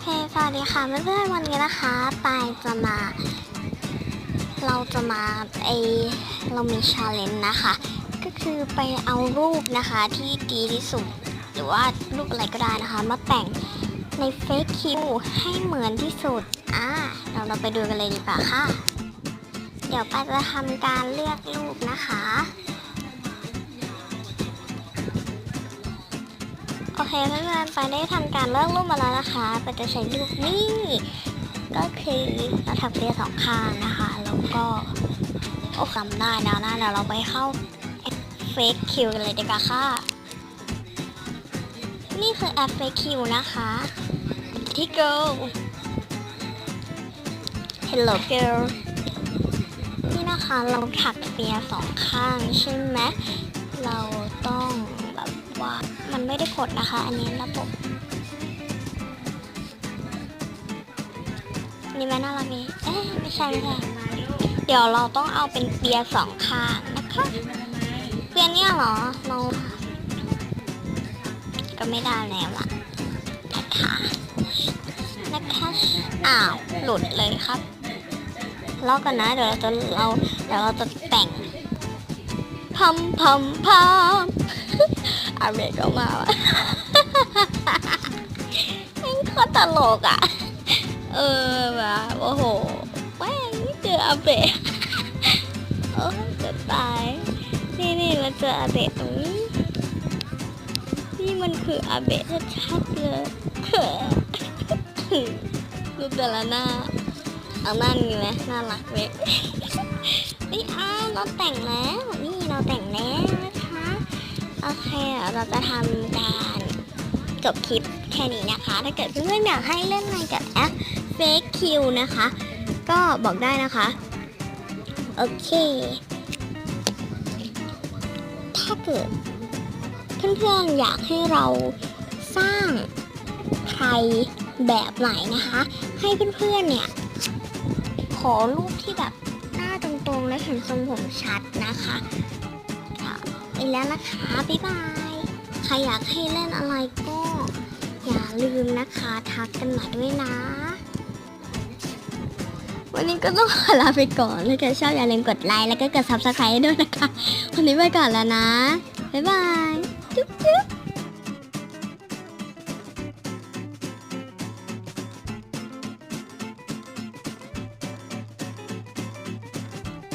เคสวัสดีค่ะเพื่อนๆวันนี้นะคะปายจะมา เราจะมาไอเรามีชาเลนจ์นะคะ ก็คือไปเอารูปนะคะที่ดีที่สุด หรือว่ารูปอะไรก็ได้นะคะ มาแต่งในเฟซคิวให้เหมือนที่สุด อ่าเราเราไปดูกันเลยดีกว่าค่ะ เดี๋ยวปายจะทำการเลือกรูปนะคะ โอเคเพื่อนๆไปได้ทำการเลือกรูปมาแล้วนะคะไปจะใช้รูปนี้ ก็คือเราถักเรียสองข้างนะคะ แล้วก็โอ้จำได้แล้วนะเดี๋ยวเราไปเข้าเฟซคิวกันเลยดีกว่าค่ะ นี่คือแอปเฟซคิวนะคะที่ girl hello girl นี่นะคะเราถักเปียสองข้างใช่ไหมเราต้องแบบว่า มันไม่ได้กดนะคะ อันนี้ระบบนี่มันน่ารักดีเอ๊ะไม่ใช่ไม่ใช่เดี๋ยวเราต้องเอาเป็นเปียสองข้างนะคะเปียเนี่ยเหรอเราก็ไม่ได้แล้วล่ะนะคะนะคะอ้าวหลุดเลยครับรอกันนะ เดี๋ยวเราจะเราเดี๋ยวเราจะแต่งพัมพัมพัม อาเบรกออกมาวแม่งโคตรตลกอะ เออแบบโอ้โหแม่งเจออาเบะโอ้จะตาย นี่นี่มาเจออาเบะตรงนี้นี่มันคืออาเบะชัดๆเลยรูปแต่ละหน้าเอาหน้านี้ไหมน่ารักเว้ยนี่อ้าเราแต่งแล้ว นี่เราแต่งแล้ว อเคเราจะทำการจบคลิปแค่นี้นะคะ ถ้าเกิดเพื่อนๆอยากให้เล่นอะไรกับแอป Fake Q นะคะ ก็บอกได้นะคะ โอเค ถ้าเกิดเพื่อนๆอยากให้เราสร้างใครแบบไหนนะคะ ให้เพื่อนๆเนี่ย ขอรูปที่แบบหน้าตรงๆและเห็นทรงผมชัดนะคะค่ะ ไปแล้วนะคะ บ๊ายบาย ใครอยากให้เล่นอะไรก็ อย่าลืมนะคะทักกันมาด้วยนะ วันนี้ก็ต้องขอลาไปก่อนถ้าเกิดชอบอย่าลืมกดไลค์แล้วก็กด subscribe ด้วยนะคะ วันนี้ไปก่อนแล้วนะ บ๊ายบาย จุ๊บจุ๊บ